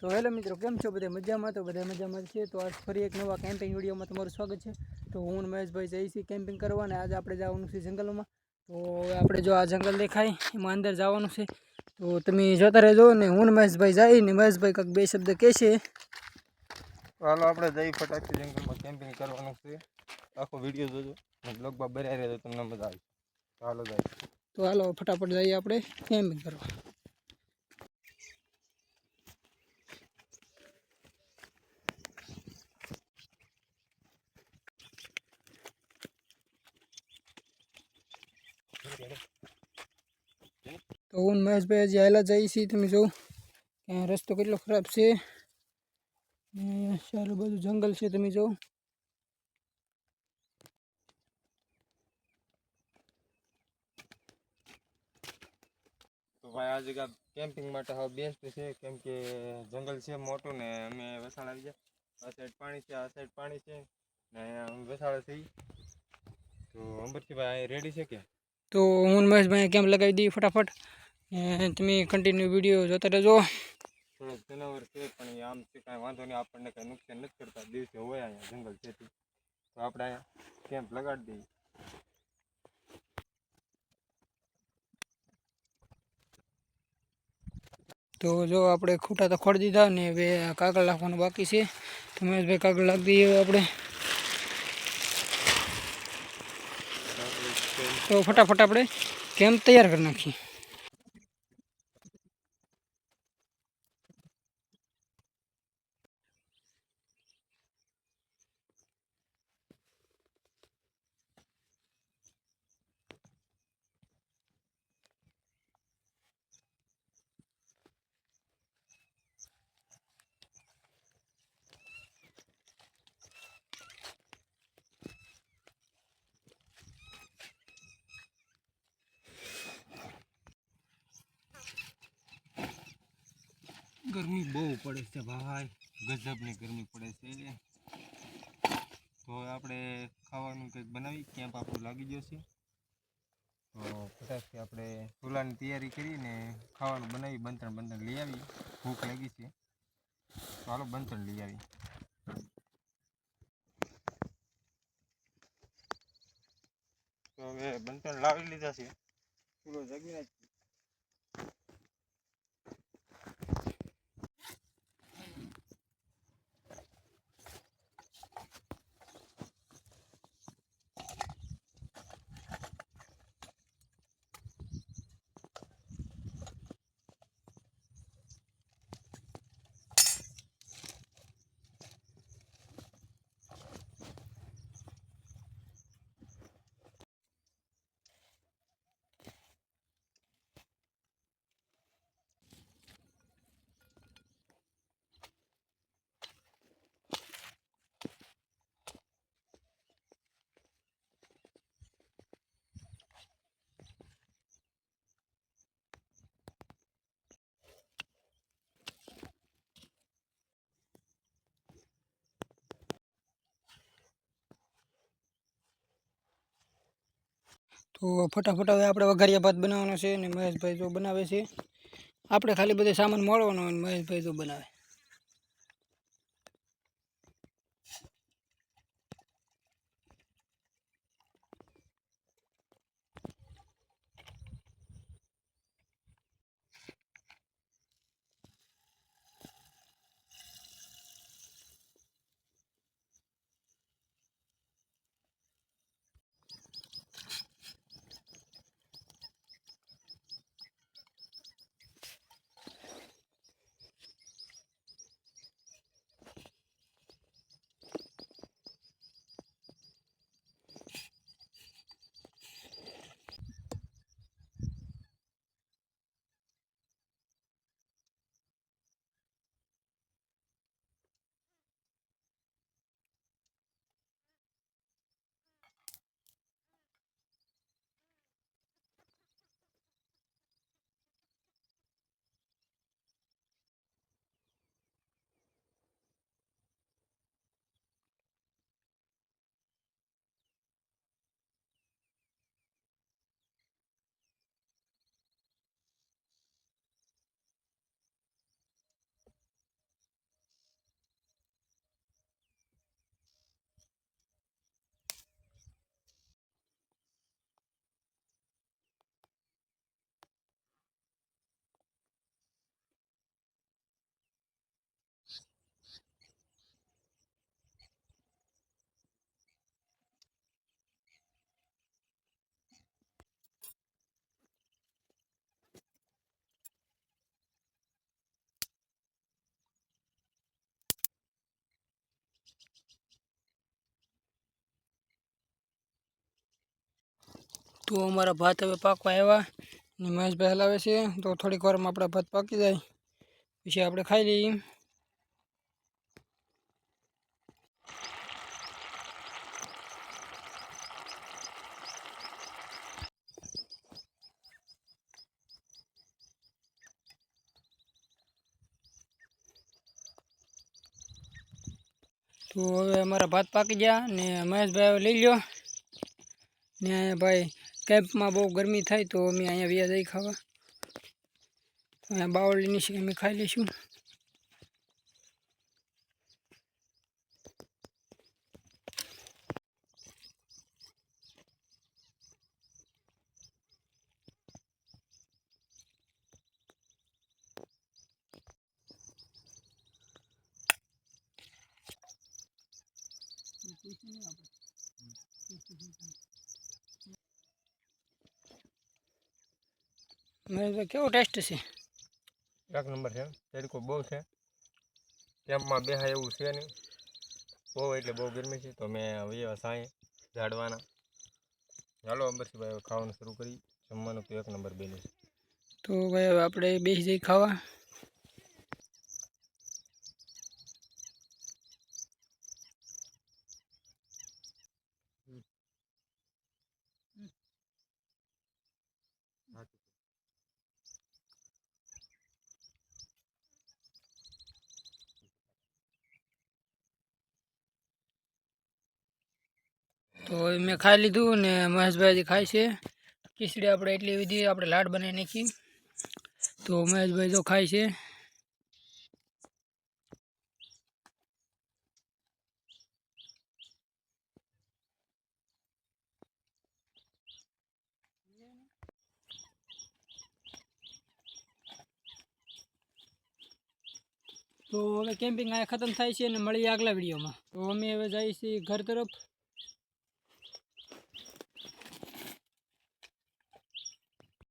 તો હેલો મિત્રો કેમ છો? બધા મજામાં? તો બધા મજામાં છે તો આજ ફરી એક નવા કેમ્પિંગ વિડીયોમાં તમારું સ્વાગત છે. તો હું મહેશભાઈ છીએ કેમ્પિંગ કરવા અને આજે આપણે જવાનું છે જંગલમાં. તો આપણે જો આ જંગલ દેખાય એમાં અંદર જવાનું છે. તો તમે જોતા રહેજો ને હું મહેશભાઈ જાય ને મહેશભાઈ કંઈક બે શબ્દ કહે છે. હાલો આપણે જઈ ફટાકી જંગલમાં કેમ્પિંગ કરવાનું છે. આખો વીડિયો જોજો. બ્લોગમાં બનાવી રહેજો તમને મજા આવે. હાલો જાય. તો હાલો ફટાફટ જઈએ આપણે કેમ્પિંગ કરવા. તો હું મહેશભાઈ હજી હાલા જઈએ છીએ તમે જોઉં ત્યાં રસ્તો કેટલો ખરાબ છે. સારું બધું જંગલ છે તમે જોઉં તો ભાઈ આ જગ્યા કેમ્પિંગ માટે હવે બેસ્ટ છે કેમ કે જંગલ છે મોટું ને અમે વસાળ આવી ગયા. આ સાઈડ પાણી છે આ સાઈડ પાણી છે ને અમે વસાડે થઈ તો અંબરથી ભાઈ રેડી છે કે? તો હું મહેશભાઈ કેમ લગાવી દઈએ ફટાફટ? તમે કન્ટિન્યુ વીડિયો જોતા રહેજો. થોડોક જનાવર છે પણ આમ છે કાંઈ વાંધો નહીં આપણને કાંઈ નુકસાન નથી કરતા. દિવસે હોય અહીંયા જંગલ છે તો આપણે અહીંયા કેમ્પ લગાડી દઈએ. તો જો આપણે ખૂટા તો ખોડી દીધા ને હવે કાગળ નાખવાનું બાકી છે. તો મહેશભાઈ કાગળ નાખી દઈએ આપણે. તો ફટાફટ આપણે કેમ્પ તૈયાર કરી નાખીએ. ગરમી બહુ પડે છે ભાઈ. ગજબની ગરમી પડે છે. તો આપણે ખાવાનું કંઈક બનાવી કેમ્પ આપણું લાગી જશે તો ફટાકથી આપણે ચૂલાની તૈયારી કરીને ખાવાનું બનાવી, બંતણ બંતણ લઈ આવી. ભૂખ લાગી છે. તો બંતણ લઈ આવી. તો હવે બંતણ લાવી લીધા છે. ચૂલો જગી તો ફટાફટ હવે આપણે વઘારિયા ભાત બનાવવાનો છે ને મહેશભાઈ જો બનાવે છે, આપણે ખાલી બધે સામાન મળવાનો અને મહેશભાઈ જો બનાવે. તો અમારા ભાત હવે પાકવા આવ્યા ને મહેશભાઈ હલાવે છે. તો થોડીક વારમાં આપણા ભાત પાકી જાય. પછી આપણે ખાઈ લઈએ. તો હવે અમારા ભાત પાકી ગયા ને મહેશભાઈ લઈ લ્યો. ને ભાઈ કેમ્પમાં બહુ ગરમી થાય તો અમે અહીંયા વ્યા જઈ ખાવા. તો અહીંયા બાવળીની છે, અમે ખાઈ લઈશું. મહેશભાઈ કેવો ટેસ્ટ છે? એક નંબર છે. તડકો બહુ છે. કેમ્પમાં બેહાય એવું છે નહીં. બહુ એટલે બહુ ગરમી છે. તો મેં હવે સાંય ઝાડવાના. ચાલો અંબરસિંહભાઈ ખાવાનું શરૂ કરી. જમવાનું તો એક નંબર બેલે છે. તો ભાઈ હવે આપણે બેસી જઈ ખાવા. તો હવે મેં ખાઈ લીધું ને મહેશભાઈ હજી ખાય છે, ખીચડી આપણે એટલી બધી આપણે લાડ બનાવી નાખી. તો મહેશભાઈ જો ખાય છે. તો હવે કેમ્પિંગ અહીંયા ખતમ થાય છે અને મળીએ આગલા વિડીયોમાં. તો અમે હવે જઈએ છીએ ઘર તરફ.